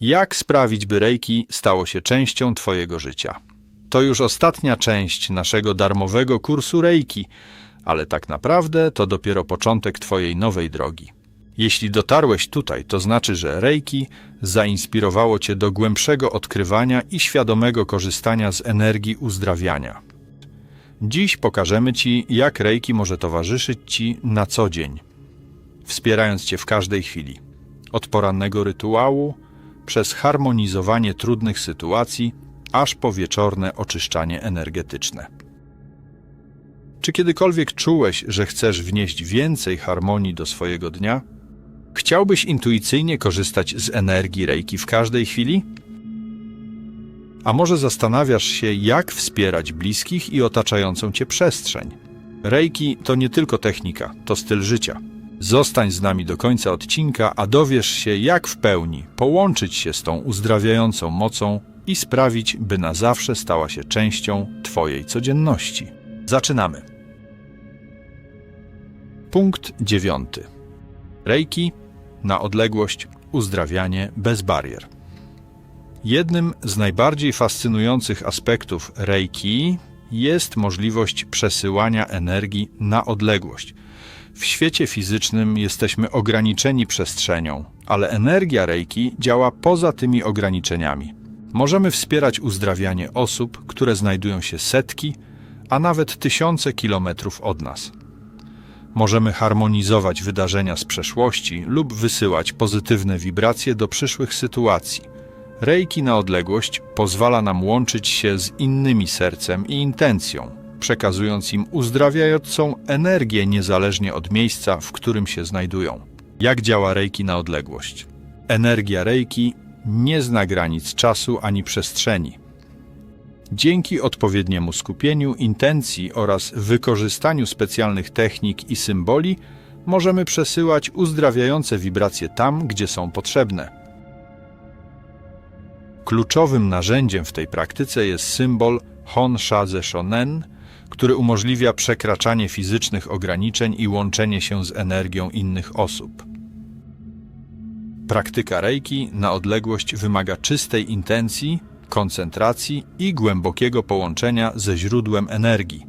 Jak sprawić, by Reiki stało się częścią Twojego życia? To już ostatnia część naszego darmowego kursu Reiki, ale tak naprawdę to dopiero początek Twojej nowej drogi. Jeśli dotarłeś tutaj, to znaczy, że Reiki zainspirowało Cię do głębszego odkrywania i świadomego korzystania z energii uzdrawiania. Dziś pokażemy Ci, jak Reiki może towarzyszyć Ci na co dzień, wspierając Cię w każdej chwili. Od porannego rytuału, przez harmonizowanie trudnych sytuacji, aż po wieczorne oczyszczanie energetyczne. Czy kiedykolwiek czułeś, że chcesz wnieść więcej harmonii do swojego dnia? Chciałbyś intuicyjnie korzystać z energii Reiki w każdej chwili? A może zastanawiasz się, jak wspierać bliskich i otaczającą cię przestrzeń? Reiki to nie tylko technika, to styl życia. Zostań z nami do końca odcinka, a dowiesz się, jak w pełni połączyć się z tą uzdrawiającą mocą i sprawić, by na zawsze stała się częścią Twojej codzienności. Zaczynamy. Punkt dziewiąty. Reiki na odległość, uzdrawianie bez barier. Jednym z najbardziej fascynujących aspektów Reiki jest możliwość przesyłania energii na odległość. W świecie fizycznym jesteśmy ograniczeni przestrzenią, ale energia Reiki działa poza tymi ograniczeniami. Możemy wspierać uzdrawianie osób, które znajdują się setki, a nawet tysiące kilometrów od nas. Możemy harmonizować wydarzenia z przeszłości lub wysyłać pozytywne wibracje do przyszłych sytuacji. Reiki na odległość pozwala nam łączyć się z innymi sercem i intencją, przekazując im uzdrawiającą energię niezależnie od miejsca, w którym się znajdują. Jak działa Reiki na odległość? Energia Reiki nie zna granic czasu ani przestrzeni. Dzięki odpowiedniemu skupieniu intencji oraz wykorzystaniu specjalnych technik i symboli możemy przesyłać uzdrawiające wibracje tam, gdzie są potrzebne. Kluczowym narzędziem w tej praktyce jest symbol Hon Shaze Shonen, który umożliwia przekraczanie fizycznych ograniczeń i łączenie się z energią innych osób. Praktyka Reiki na odległość wymaga czystej intencji, koncentracji i głębokiego połączenia ze źródłem energii.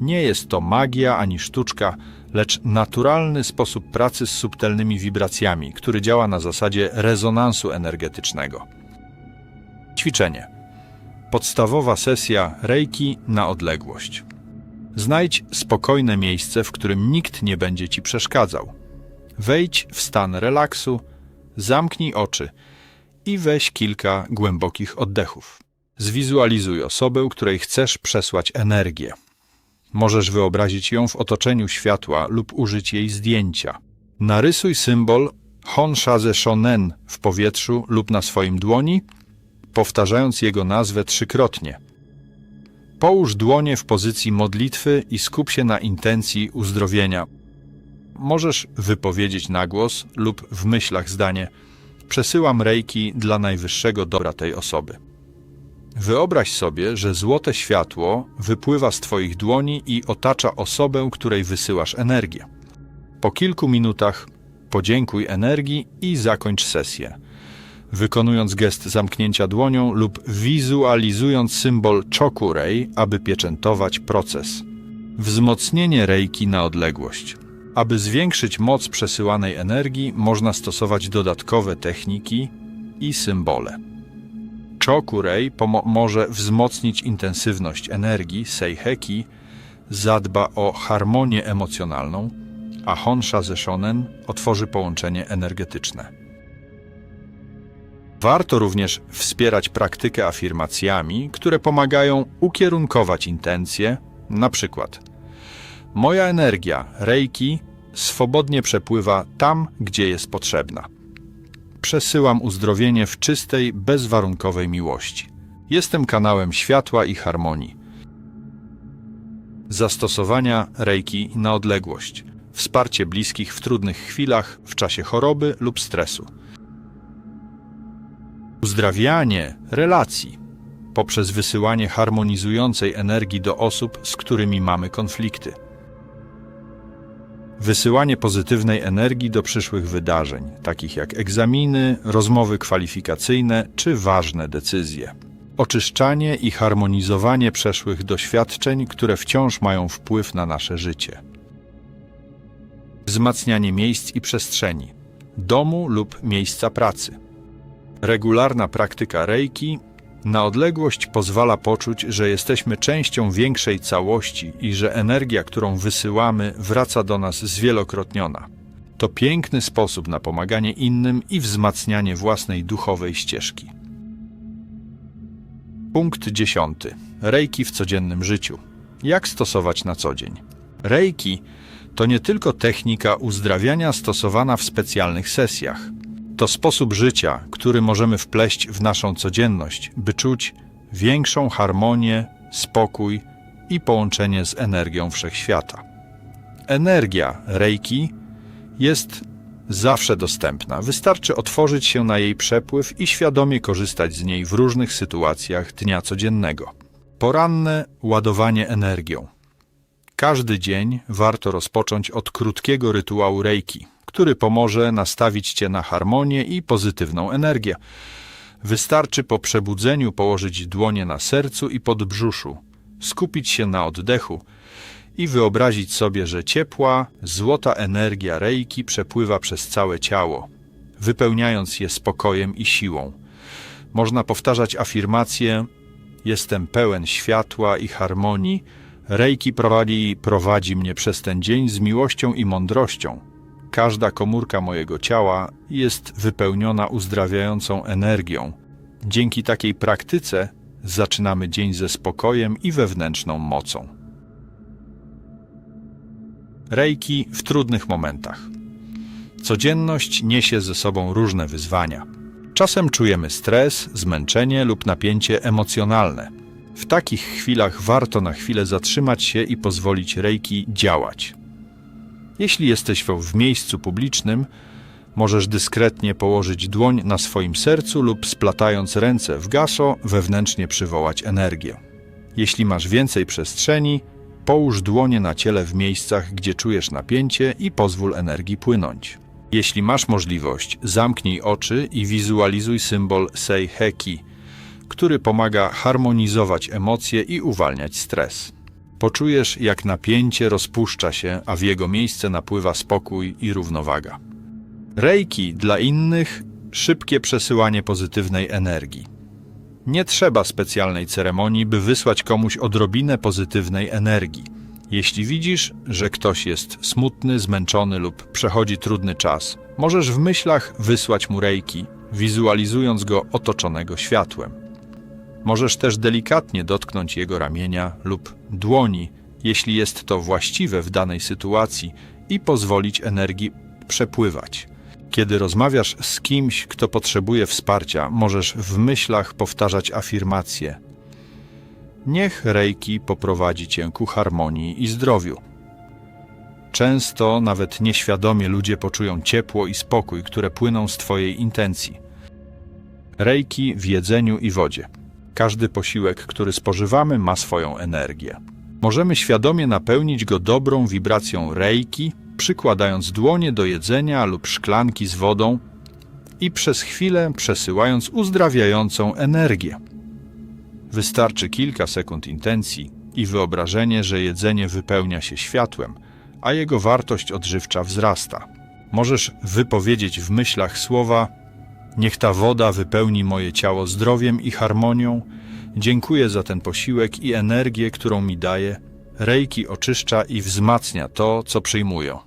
Nie jest to magia ani sztuczka, lecz naturalny sposób pracy z subtelnymi wibracjami, który działa na zasadzie rezonansu energetycznego. Ćwiczenie. Podstawowa sesja Reiki na odległość. Znajdź spokojne miejsce, w którym nikt nie będzie ci przeszkadzał. Wejdź w stan relaksu, zamknij oczy i weź kilka głębokich oddechów. Zwizualizuj osobę, której chcesz przesłać energię. Możesz wyobrazić ją w otoczeniu światła lub użyć jej zdjęcia. Narysuj symbol Honshaze Shonen w powietrzu lub na swoim dłoni, powtarzając jego nazwę trzykrotnie. Połóż dłonie w pozycji modlitwy i skup się na intencji uzdrowienia. Możesz wypowiedzieć na głos lub w myślach zdanie – Przesyłam rejki dla najwyższego dobra tej osoby. Wyobraź sobie, że złote światło wypływa z Twoich dłoni i otacza osobę, której wysyłasz energię. Po kilku minutach podziękuj energii i zakończ sesję. Wykonując gest zamknięcia dłonią lub wizualizując symbol chokurej, aby pieczętować proces. Wzmocnienie rejki na odległość. Aby zwiększyć moc przesyłanej energii, można stosować dodatkowe techniki i symbole. Chokurei może wzmocnić intensywność energii, Seiheki zadba o harmonię emocjonalną, a Honsha ze Shonen otworzy połączenie energetyczne. Warto również wspierać praktykę afirmacjami, które pomagają ukierunkować intencje, na przykład Moja energia, reiki, swobodnie przepływa tam, gdzie jest potrzebna. Przesyłam uzdrowienie w czystej, bezwarunkowej miłości. Jestem kanałem światła i harmonii. Zastosowania reiki na odległość. Wsparcie bliskich w trudnych chwilach, w czasie choroby lub stresu. Uzdrawianie relacji poprzez wysyłanie harmonizującej energii do osób, z którymi mamy konflikty Wysyłanie pozytywnej energii do przyszłych wydarzeń, takich jak egzaminy, rozmowy kwalifikacyjne czy ważne decyzje. Oczyszczanie i harmonizowanie przeszłych doświadczeń, które wciąż mają wpływ na nasze życie. Wzmacnianie miejsc i przestrzeni, domu lub miejsca pracy. Regularna praktyka reiki na odległość pozwala poczuć, że jesteśmy częścią większej całości i że energia, którą wysyłamy, wraca do nas zwielokrotniona. To piękny sposób na pomaganie innym i wzmacnianie własnej duchowej ścieżki. Punkt 10. Reiki w codziennym życiu. Jak stosować na co dzień? Reiki to nie tylko technika uzdrawiania stosowana w specjalnych sesjach. To sposób życia, który możemy wpleść w naszą codzienność, by czuć większą harmonię, spokój i połączenie z energią wszechświata. Energia Reiki jest zawsze dostępna. Wystarczy otworzyć się na jej przepływ i świadomie korzystać z niej w różnych sytuacjach dnia codziennego. Poranne ładowanie energią. Każdy dzień warto rozpocząć od krótkiego rytuału Reiki, który pomoże nastawić Cię na harmonię i pozytywną energię. Wystarczy po przebudzeniu położyć dłonie na sercu i podbrzuszu, skupić się na oddechu i wyobrazić sobie, że ciepła, złota energia Reiki przepływa przez całe ciało, wypełniając je spokojem i siłą. Można powtarzać afirmację: Jestem pełen światła i harmonii. Reiki prowadzi, prowadzi mnie przez ten dzień z miłością i mądrością. Każda komórka mojego ciała jest wypełniona uzdrawiającą energią. Dzięki takiej praktyce zaczynamy dzień ze spokojem i wewnętrzną mocą. Reiki w trudnych momentach. Codzienność niesie ze sobą różne wyzwania. Czasem czujemy stres, zmęczenie lub napięcie emocjonalne. W takich chwilach warto na chwilę zatrzymać się i pozwolić Reiki działać. Jeśli jesteś w miejscu publicznym, możesz dyskretnie położyć dłoń na swoim sercu lub splatając ręce w gaso wewnętrznie przywołać energię. Jeśli masz więcej przestrzeni, połóż dłonie na ciele w miejscach, gdzie czujesz napięcie i pozwól energii płynąć. Jeśli masz możliwość, zamknij oczy i wizualizuj symbol Seiheki, który pomaga harmonizować emocje i uwalniać stres. Poczujesz, jak napięcie rozpuszcza się, a w jego miejsce napływa spokój i równowaga. Reiki dla innych szybkie przesyłanie pozytywnej energii. Nie trzeba specjalnej ceremonii, by wysłać komuś odrobinę pozytywnej energii. Jeśli widzisz, że ktoś jest smutny, zmęczony lub przechodzi trudny czas, możesz w myślach wysłać mu reiki, wizualizując go otoczonego światłem. Możesz też delikatnie dotknąć jego ramienia lub dłoni, jeśli jest to właściwe w danej sytuacji, i pozwolić energii przepływać. Kiedy rozmawiasz z kimś, kto potrzebuje wsparcia, możesz w myślach powtarzać afirmacje. Niech Reiki poprowadzi cię ku harmonii i zdrowiu. Często, nawet nieświadomie, ludzie poczują ciepło i spokój, które płyną z Twojej intencji. Reiki w jedzeniu i wodzie. Każdy posiłek, który spożywamy, ma swoją energię. Możemy świadomie napełnić go dobrą wibracją reiki, przykładając dłonie do jedzenia lub szklanki z wodą i przez chwilę przesyłając uzdrawiającą energię. Wystarczy kilka sekund intencji i wyobrażenie, że jedzenie wypełnia się światłem, a jego wartość odżywcza wzrasta. Możesz wypowiedzieć w myślach słowa Niech ta woda wypełni moje ciało zdrowiem i harmonią. Dziękuję za ten posiłek i energię, którą mi daje. Rejki oczyszcza i wzmacnia to, co przyjmuję.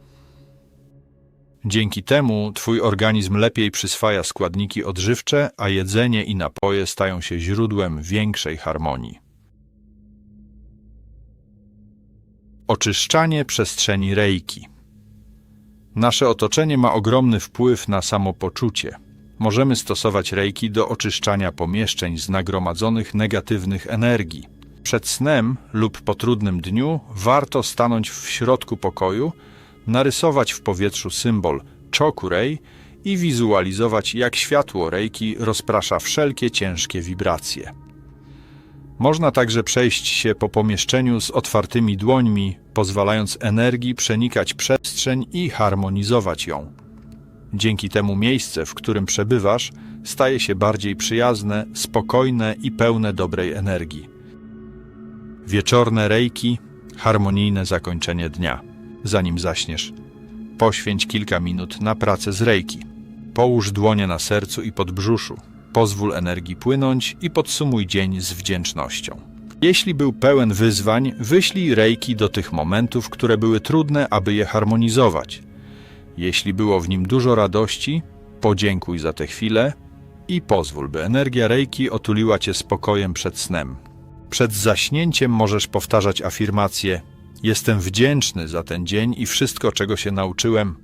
Dzięki temu Twój organizm lepiej przyswaja składniki odżywcze, a jedzenie i napoje stają się źródłem większej harmonii. Oczyszczanie przestrzeni Reiki. Nasze otoczenie ma ogromny wpływ na samopoczucie. Możemy stosować Reiki do oczyszczania pomieszczeń z nagromadzonych negatywnych energii. Przed snem lub po trudnym dniu warto stanąć w środku pokoju, narysować w powietrzu symbol Chokurei i wizualizować, jak światło Reiki rozprasza wszelkie ciężkie wibracje. Można także przejść się po pomieszczeniu z otwartymi dłońmi, pozwalając energii przenikać przestrzeń i harmonizować ją. Dzięki temu miejsce, w którym przebywasz, staje się bardziej przyjazne, spokojne i pełne dobrej energii. Wieczorne rejki, harmonijne zakończenie dnia. Zanim zaśniesz, poświęć kilka minut na pracę z rejki. Połóż dłonie na sercu i podbrzuszu. Pozwól energii płynąć i podsumuj dzień z wdzięcznością. Jeśli był pełen wyzwań, wyślij rejki do tych momentów, które były trudne, aby je harmonizować. Jeśli było w nim dużo radości, podziękuj za tę chwilę i pozwól, by energia rejki otuliła cię spokojem przed snem. Przed zaśnięciem możesz powtarzać afirmację: Jestem wdzięczny za ten dzień i wszystko, czego się nauczyłem.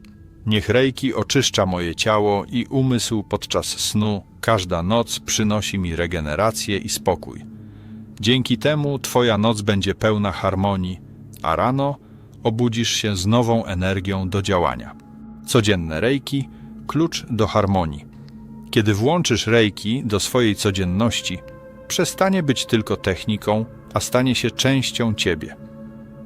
Niech rejki oczyszcza moje ciało i umysł podczas snu. Każda noc przynosi mi regenerację i spokój. Dzięki temu Twoja noc będzie pełna harmonii, a rano obudzisz się z nową energią do działania. Codzienne rejki klucz do harmonii. Kiedy włączysz rejki do swojej codzienności, przestanie być tylko techniką, a stanie się częścią ciebie.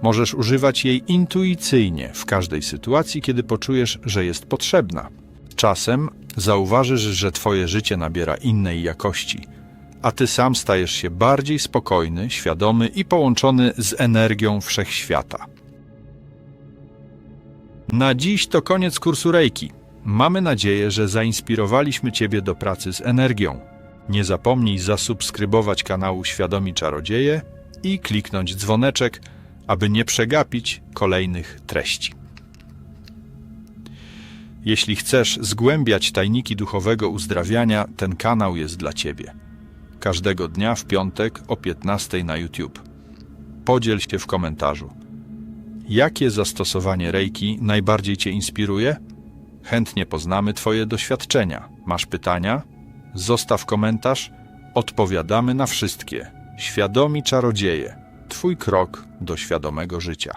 Możesz używać jej intuicyjnie w każdej sytuacji, kiedy poczujesz, że jest potrzebna. Czasem zauważysz, że twoje życie nabiera innej jakości, a ty sam stajesz się bardziej spokojny, świadomy i połączony z energią wszechświata. Na dziś to koniec kursu Reiki. Mamy nadzieję, że zainspirowaliśmy Ciebie do pracy z energią. Nie zapomnij zasubskrybować kanału Świadomi Czarodzieje i kliknąć dzwoneczek, aby nie przegapić kolejnych treści. Jeśli chcesz zgłębiać tajniki duchowego uzdrawiania, ten kanał jest dla Ciebie. Każdego dnia w piątek o 15 na YouTube. Podziel się w komentarzu. Jakie zastosowanie Reiki najbardziej Cię inspiruje? Chętnie poznamy Twoje doświadczenia. Masz pytania? Zostaw komentarz. Odpowiadamy na wszystkie. Świadomi czarodzieje. Twój krok do świadomego życia.